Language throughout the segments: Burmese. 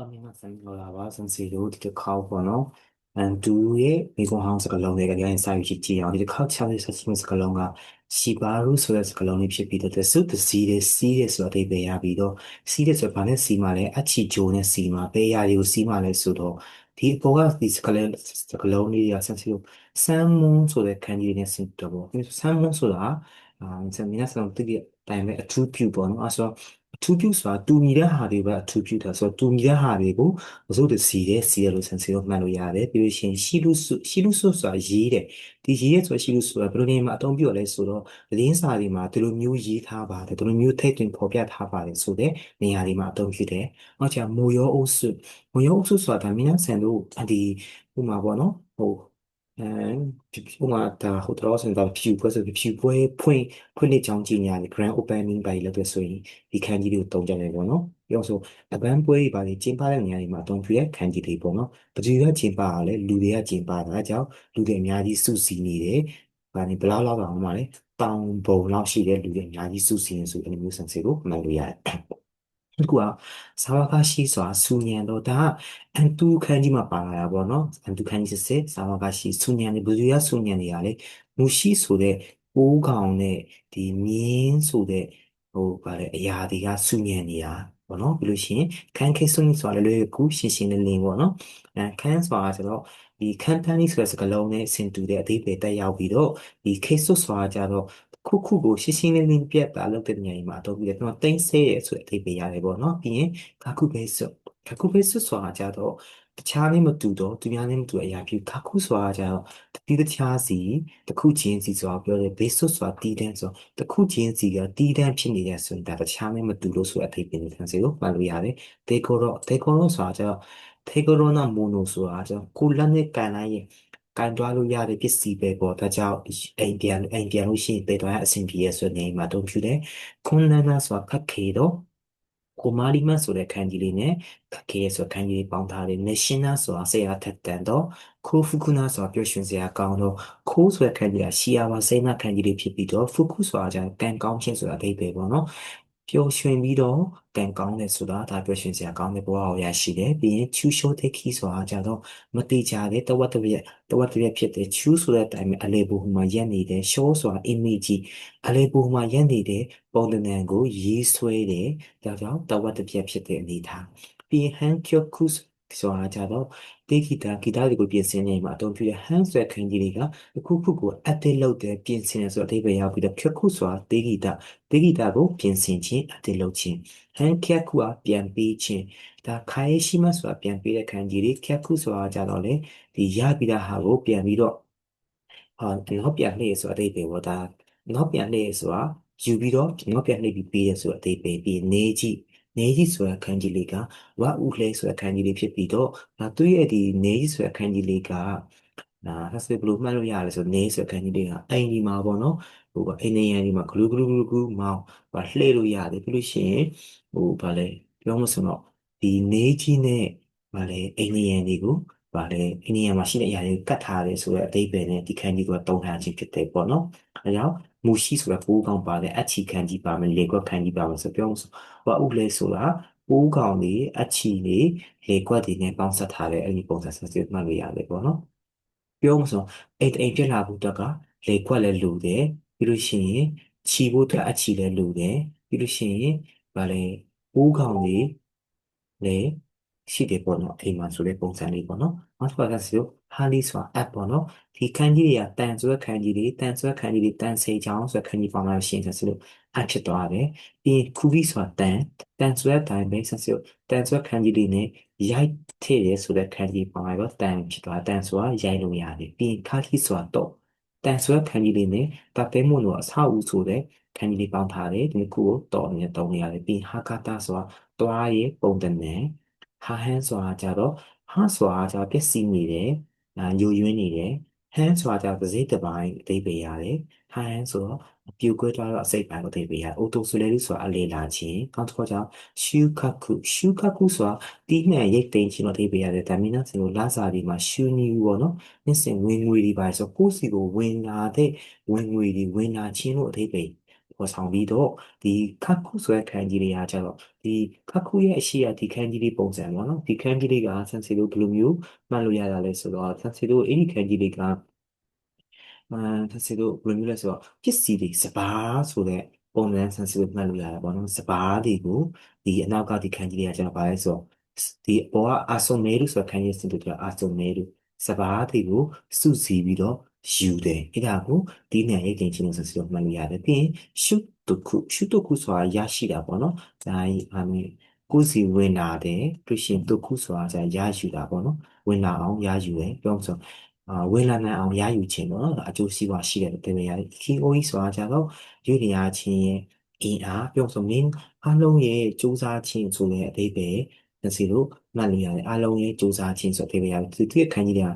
ဟုတ်မင်းကဆန်လောလာပါဆန်စီတို့ဒီတစ်ခေါက်ပေါ့နော်အန်တူရဲ့မိကွန်ဟောင်းစကလုံးတွေကလည်းစာယူကြည့်ကြည့်အောင်ဒီတစ်ခေါက်ချတဲ့ဆက်ချင်းစကလုံးကရှီပါရူဆိုတဲ့စကလုံးလေးဖြစ်ပြီးတော့သုတစီတဲ့စီးတဲ့ဆိုတော့အဓိပ္ပာယ်ရပြီးတော့စီးတဲ့ဆိုတော့ဘာနဲ့စီမှာလဲအချီဂျိုနဲ့စီမှာပဲရာတွေကိုစီမှာလဲဆိုတော့ဒီအပေါ်ကဒီစကလုံးစကလုံးလေးကဆန်စီတို့ဆမ်မွန်ဆိုတဲ့ခန်းကြီးနဲ့ဆင်တော့ပေါ့ဆမ်မွန်ဆိုတာအာဆန်မင်းကဆန်တိတိတိုင်ပဲအထူးပြုပေါ့နော်အဲဆို ထူးပြုဆိုတာတူညီတဲ့ဟာတွေပဲအထူးပြုတာဆိုတော့တူညီတဲ့ဟာတွေကိုမစိုးတစီတဲ့စီရလို့ဆန်စီလို့မှတ်လို့ရတယ်ပြီးလို့ရှိရင်ရှိလူစုရှိလူစုဆိုတာရေးတယ်ဒီရေးရဲဆိုတာရှိလူဆိုတာဘယ်လိုနေမှာအသုံးပြုရလဲဆိုတော့သတင်းစာတွေမှာဒီလိုမျိုးရေးထားပါတယ်ဒီလိုမျိုးထိတ်တွင်ဖော်ပြထားပါတယ်ဆိုတဲ့နေရာတွေမှာအသုံးပြုတယ်။နောက်ကျမိုရောအုပ်စုမိုရောအုပ်စုဆိုတာဒါမြန်ဆန်တို့ဒီဥမာပေါ့နော်ဟို အဲဥမာဒါဟိုတော့စင်တာဖြူပွဲဆိုဖြူပွဲဖွင့်ဖွင့်နေကြောင်းကြီးညာလေ grand opening ပါလို့ပြောဆိုရင်ဒီခန်းကြီးတွေကိုတုံးကြတယ်ပေါ့နော်ပြောဆိုအပန်းပွဲတွေပါလေကျင်းပတဲ့နေရာတွေမှာအသုံးပြုတဲ့ခန်းကြီးတွေပေါ့နော်ဘယ်သူကကျင်းပရလဲလူတွေကကျင်းပတာအကြောင်းလူတွေအများကြီးစုစည်းနေတယ်ဘာနေဘလောက်လောက်တော့မှလဲတောင်ပုံလောက်ရှိတဲ့လူတွေအများကြီးစုစည်းနေဆိုအဲ့လိုမျိုးဆန်စီကိုမှတ်လို့ရတယ် တကူကစာဝါကရှိစွာဆူညံတော့ဒါအန်တူခန်းကြီးမှာပါလာတာပေါ့နော်အန်တူခန်းကြီးစစ်စစ်စာဝါကရှိဆူညံနေဘယ်သူရဆူညံနေရလဲမူရှိဆိုတဲ့ပိုးကောင်နဲ့ဒီမြင်းဆိုတဲ့ဟိုဗါတဲ့အရာတွေကဆူညံနေတာပေါ့နော်ပြီးလို့ရှိရင်ခန်းခဲဆုံဆိုတာလည်းကူရှင်းရှင်းလင်းလင်းပေါ့နော်အဲခန်းဆိုတာဆိုတော့ ဒီခန်းတန်းလေးဆိုတဲ့စကားလုံးနဲ့ဆင်တူတဲ့အဓိပ္ပာယ်တက်ရောက်ပြီးတော့ဒီခေတ်ဆွဆိုတာကြတော့ခုခုကိုရှင်းရှင်းလင်းလင်းပြတ်တာလုပ်တဲ့နေရာမှာအတော့ပြီးတော့တိမ့်ဆဲရဆိုတဲ့အဓိပ္ပာယ်ရတယ်ပေါ့နော်ပြီးရင်ခါခုပဲဆွခါခုပဲဆွဆိုတာကြတော့တခြားလေးမတူတော့သူများလေးမတူအရာဖြစ်ခါခုဆိုတာကြတော့တတိတခြားစီတစ်ခုချင်းစီဆိုတာပြောတယ် base ဆိုတာတီးတန်းဆိုတစ်ခုချင်းစီကတီးတန်းဖြစ်နေတဲ့ဆိုရင်ဒါတခြားလေးမတူလို့ဆိုတဲ့အဓိပ္ပာယ်နဲ့ဆန်စီကိုမှတ်လို့ရတယ်တေကိုတော့တေကိုတော့ဆိုတာကြတော့ တေကိုရောနာမိုနိုဆိုတာကြတော့ကိုလက်နဲ့ကန်လိုက်ရင်ကန်တွားလို့ရတဲ့ပစ္စည်းပဲပေါ့ဒါကြောင့်အိမ်ပြန်အိမ်ပြန်လို့ရှိရင်ပေတော်ရအဆင်ပြေရဆိုနေမှာတုံးဖြူတယ်ခွန်နနာဆိုတာခက်ခဲတော့ကိုမာလီမတ်ဆိုတဲ့ခန်းကြီးလေးနဲ့ခက်ခဲဆိုခန်းကြီးလေးပေါင်းထားတယ် national ဆိုတာဆရာထက်တန်တော့ခိုဖူကုနာဆိုတာပျော်ရွှင်စရာကောင်းတော့ခိုးဆိုတဲ့ခန်းကြီးကရှီယာဝါစိနာခန်းကြီးလေးဖြစ်ပြီးတော့ဖူကုဆိုတာကျကန်ကောင်းခြင်းဆိုတာအဓိပ္ပာယ်ပေါ့နော် ပျော်ရွှင်ပြီးတော့ကံကောင်းတယ်ဆိုတာဒါပျော်ရွှင်စရာကောင်းတဲ့ဘဝကိုရရှိတယ်ပြီးရင် choose show take key ဆိုတာကြတော့မတိကြတဲ့တဝက်တစ်ပြက်တဝက်တစ်ပြက်ဖြစ်တဲ့ choose ဆိုတဲ့အတိုင်းပဲအလေဘူမှာရက်နေတယ် show ဆိုတာ image အလေဘူမှာရက်နေတဲ့ပုံသဏ္ဍာန်ကိုရေးဆွဲတယ်ဒါကြောင့်တဝက်တစ်ပြက်ဖြစ်တဲ့အနေထားပြီးရင် hand kyoku ဆိုတာကြတော့တေးဂီတာဂီတတွေကိုပြင်ဆင်နေမှာအသုံးပြုတဲ့ hand ဆွဲခန်းကြီးတွေကအခုခုကို edit လုပ်တဲ့ပြင်ဆင်ဆိုတဲ့အဓိပ္ပာယ်ရောက်ပြီးတော့ kyoku ဆိုတာတေးဂီတတေးဂီတာကိုပြင်ဆင်ခြင်း edit လုပ်ခြင်း hand kyaku ကပြန်ပေးခြင်းဒါခိုင်ရှိမဆိုတာပြန်ပေးတဲ့ခန်းကြီးတွေ kyaku ဆိုတာကြတော့လေဒီရပြီးတဲ့ဟာကိုပြန်ပြီးတော့ဟာနောက်ပြန်လှည့်ဆိုတဲ့အဓိပ္ပာယ်ပေါ့ဒါနောက်ပြန်လှည့်ဆိုတာယူပြီးတော့နောက်ပြန်လှည့်ပြီးပေးရဆိုတဲ့အဓိပ္ပာယ်ပြီးနေကြည့် နေကြီးဆိုတဲ့အခန်းကြီးလေးကဝဥလှဲဆိုတဲ့အခန်းကြီးလေးဖြစ်ပြီးတော့ဒါသူ့ရဲ့ဒီနေကြီးဆိုတဲ့အခန်းကြီးလေးကဒါဆက်စစ်ဘလို့မှတ်လို့ရလဲဆိုနေဆိုတဲ့အခန်းကြီးလေးကအိမ်ဒီမှာပေါ့နော်ဟိုကအိမ်နေရန်ဒီမှာဂလူဂလူဂလူဂလူမောင်းဟိုလှဲလို့ရတယ်ပြီးလို့ရှိရင်ဟိုဗာလဲပြောမဆိုတော့ဒီနေကြီးနဲ့ဗာလဲအိမ်နေရန်တွေကိုဗာလဲအိန္ဒိယမှာရှိတဲ့အရာတွေကတ်ထားတယ်ဆိုတဲ့အဓိပ္ပာယ်နဲ့ဒီခန်းကြီးကတုံးထားခြင်းဖြစ်တယ်ပေါ့နော်။အဲကြောင့် မူရှိဆိုတာပိုးကောင်ပါတယ်အချီခန်းကြီးပါမယ်လေကွက်ခန်းကြီးပါမယ်ဆိုပြောလို့ဆိုဟောဥလဲဆိုတာပိုးကောင်တွေအချီတွေလေကွက်တွေနဲ့ပေါင်းစပ်ထားတဲ့အဲ့ဒီပုံစံဆက်စစ်မှတ်လို့ရတယ်ပေါ့နော်။ပြောလို့ဆိုအိတ်အိမ်ပြက်လာဖို့တက်ကလေကွက်လည်းလူတယ်ပြီးလို့ရှိရင်ခြီဖို့အတွက်အချီလည်းလူတယ်ပြီးလို့ရှိရင်ဗာလဲပိုးကောင်တွေလည်း ရှိတယ်ပေါ့နော်အိမ်မှာဆိုတဲ့ပုံစံလေးပေါ့နော်နောက်တစ်ခါကဆိုဟာလီဆိုတာ app ပေါ့နော်ဒီခန်းကြီးတွေကတန်ဆွဲခန်းကြီးတွေတန်ဆွဲခန်းကြီးတွေတန်စိန်ချောင်းဆိုခန်းကြီးပေါ်မှာရှင်းဆိုလို့ app ဖြစ်သွားတယ်ပြီးရင်ခူဗီဆိုတာတန်တန်ဆွဲတိုင်းပဲဆက်စုတန်ဆွဲခန်းကြီးတွေနဲ့ရိုက်ထည့်ရဲဆိုတဲ့ခန်းကြီးပေါ်မှာတော့တန်ဖြစ်သွားတန်ဆိုတာရိုက်လို့ရတယ်ပြီးရင်ခါခီဆိုတာတော့တန်ဆွဲခန်းကြီးလေးနဲ့တပ်တဲမွန်တို့အဆောက်အဦဆိုတဲ့ခန်းကြီးလေးပေါင်းထားတယ်ဒီခုကိုတော်နေတုံးနေရတယ်ပြီးဟာကာတာဆိုတာတွားရဲ့ပုံတနဲ့ ဟာဟန်ဆိုတာကြတော့ဟာဆိုတာကြပျက်စီးနေတယ်။ညိုယွင်းနေတယ်။ဟန်ဆိုတာကြပစိတ်တစ်ပိုင်းအသေးပေးရတယ်။ဟာဟန်ဆိုတော့ပြိုကွဲသွားတော့အစိတ်ပိုင်းကိုအသေးပေးရတယ်။အိုတိုဆိုလေလူဆိုတာအလေလာခြင်း။နောက်တစ်ခုကြောင့်ရှူခခုရှူခခုဆိုတာတီးနှံရိတ်သိမ်းခြင်းတော့အသေးပေးရတယ်။ဒါမင်းနဲ့ဆိုလို့လာစာဒီမှာရှူနီပေါ့နော်။နှစ်စင်ဝင်ငွေတွေပါဆိုကိုယ့်စီကိုဝင်လာတဲ့ဝင်ငွေတွေဝင်လာခြင်းလို့အသေးပေး ဖော်ဆောင်ပြီးတော့ဒီခတ်ခုဆိုတဲ့ခန်းကြီးတွေကကျတော့ဒီခတ်ခုရဲ့အရှိရဒီခန်းကြီးလေးပုံစံပေါ့နော်ဒီခန်းကြီးလေးကဆန်စီတို့ဘယ်လိုမျိုးမှတ်လို့ရတာလဲဆိုတော့ဆန်စီတို့အဲ့ဒီခန်းကြီးလေးကမှန်ဆန်စီတို့ဘယ်လိုမျိုးလဲဆိုတော့ပစ္စည်းတွေစပါးဆိုတဲ့ပုံစံဆန်စီတို့မှတ်လို့ရတာပေါ့နော်စပါးတွေကိုဒီအနောက်ကဒီခန်းကြီးလေးကကျတော့ဘာလဲဆိုတော့ဒီဘောကအာဆိုမဲလို့ဆိုတဲ့ခန်းကြီးစင်တို့ကအာဆိုမဲလို့စပါးတွေကိုစုစည်းပြီးတော့ ယူတယ်အဲ့ဒါကိုဒီနေရာရိတ်တင်ချင်းလို့ဆိုပြီးတော့မှတ်လို့ရတယ်ပြီးရင်ရှုတုခုရှုတုခုဆိုတာရရှိတာပေါ့နော်ဒါကြီးအမေကိုယ်စီဝင်လာတယ်ပြီးရှင်တုခုဆိုတာじゃရယူတာပေါ့နော်ဝင်လာအောင်ရယူတယ်ပြောမှဆိုအာဝင်လာနိုင်အောင်ရယူခြင်းပေါ့နော်အကျိုးစီးပွားရှိတယ်တင်ပြရတယ် KOE ဆိုတာကြတော့ရွေးနေရခြင်းရဲ့အင်အားပြောဆိုမင်းအလုံးရဲ့စူးစမ်းခြင်းဆိုတဲ့အသေးပဲဒါစီလို့မှတ်လို့ရတယ်အလုံးရဲ့စူးစမ်းခြင်းဆိုတဲ့အသေးပဲရတယ်သူရဲ့ခန်းကြီးတွေက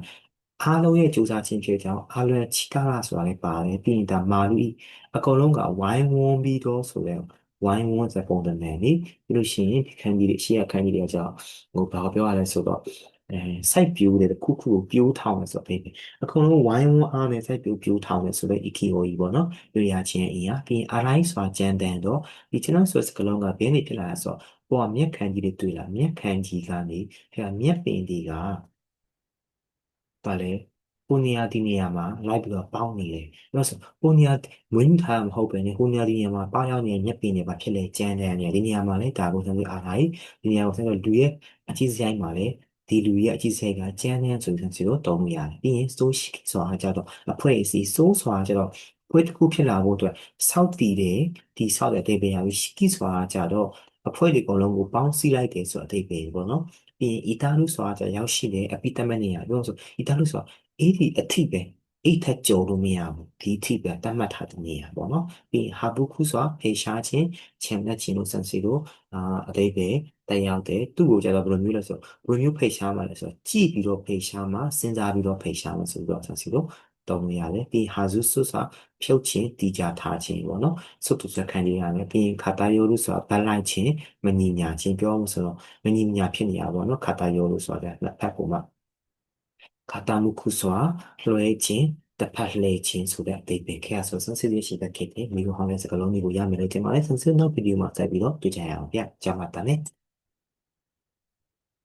အားလုံးရဲ့စူးစမ်းခြင်းဖြစ်ကြောင်းအားလုံးချီကားလာဆိုတာလည်းပါတယ်ပြီးရင်ဒါမာလူဤအကုန်လုံးကဝိုင်းဝန်းပြီးတော့ဆိုတဲ့ဝိုင်းဝန်းစပုံတန်တယ်လေပြီးလို့ရှိရင်ဒီခန်းကြီးတွေရှေ့ကခန်းကြီးတွေကကြောင့်ဟိုဘာပြောရလဲဆိုတော့အဲစိုက်ပြိုးတယ်တစ်ခုခုကိုပြိုးထောင်တယ်ဆိုတော့ပဲအကုန်လုံးဝိုင်းဝန်းအားနဲ့စိုက်ပြိုးပြိုးထောင်တယ်ဆိုတော့ EKOE ပေါ့နော်တွေ့ရချင်းအရာပြီးရင် align ဆိုတာကြမ်းတန်တော့ဒီကျွန်တော်ဆိုစကလုံးကဘယ်နေဖြစ်လာလဲဆိုတော့ပေါ်ကမျက်ခမ်းကြီးတွေတွေ့လာမျက်ခမ်းကြီးကနေအဲမျက်ပင်တွေက ပါလေဟိုနေရာဒီနေရာမှာလိုက်ပြီးတော့ပေါင်းနေတယ်။အဲ့ဆိုဟိုနေရာမွေးထားမဟုတ်ပဲねဟိုနေရာဒီနေရာမှာပေါင်းရောက်နေတဲ့ညက်ပင်တွေပါဖြစ်လေကြမ်းတဲ့နေရာဒီနေရာမှာလည်းဒါကိုကျွန်တော်အားလိုက်ဒီနေရာကိုကျွန်တော်လူရဲ့အကြီးစရိုက်မှာလည်းဒီလူရဲ့အကြီးစရိုက်ကကြမ်းတဲ့ဆိုရင်စီတော့တုံးလို့ရတယ်။ပြီးရင် social ဆိုတာကြတော့အဖွဲ့အစည်း so ဆိုတာကြတော့ဖွဲ့တစ်ခုဖြစ်လာဖို့အတွက်စောက်တည်တယ်ဒီစောက်တဲ့အသေးပဲရပြီး shiki ဆိုတာကြတော့အဖွဲ့တွေအကုန်လုံးကိုပေါင်းစည်းလိုက်တယ်ဆိုတဲ့အသေးပဲပေါ့နော်။ပြီး ရင် ita လို့ဆိုတာကြရောက်ရှိတဲ့အပိတမတ်နေရပြောဆို ita လို့ဆိုတာအဲ့ဒီအထိပဲအဲ့ထက်ကျော်လို့မရဘူးဒီအထိပဲတတ်မှတ်ထားတဲ့နေရာပေါ့နော်ပြီးဟာဘူးခုဆိုတာဖေရှားခြင်းချင်တဲ့ခြင်းလို့စံစီလို့အာအတိတ်ပဲတက်ရောက်တယ်သူ့ကိုကြတော့ဘယ်လိုမျိုးလဲဆိုဘယ်လိုမျိုးဖေရှားမှာလဲဆိုတော့ကြည့်ပြီးတော့ဖေရှားမှာစဉ်းစားပြီးတော့ဖေရှားမှာဆိုပြီးတော့စံစီလို့ တုံးရတယ်ပြီးဟာဇုဆုဆိုတာဖြုတ်ခြင်းတီကြထားခြင်းပေါ့နော်ဆုတ်တူစခံရရတယ်ပြီးခါတာယောလို့ဆိုတာဗတ်လိုက်ခြင်းမညီညာခြင်းပြောမှုဆိုတော့မညီညာဖြစ်နေရပါတော့ခါတာယောလို့ဆိုတာလက်ဖက်ပုံမှာခါတာမှုခုစွာလွှဲခြင်းတစ်ဖက်လှည့်ခြင်းဆိုတဲ့အသေးပဲခေတ်ဆိုစစစ်ရရှိတဲ့ခေတ်တွေမိဘဟောင်းတဲ့စကားလုံးတွေကိုရမယ်လို့ထင်ပါတယ်ဆင်စစ်နောက်ဗီဒီယိုမှာဆက်ပြီးတော့တွေ့ကြရအောင်ဗျာကြာမှတန်းနဲ့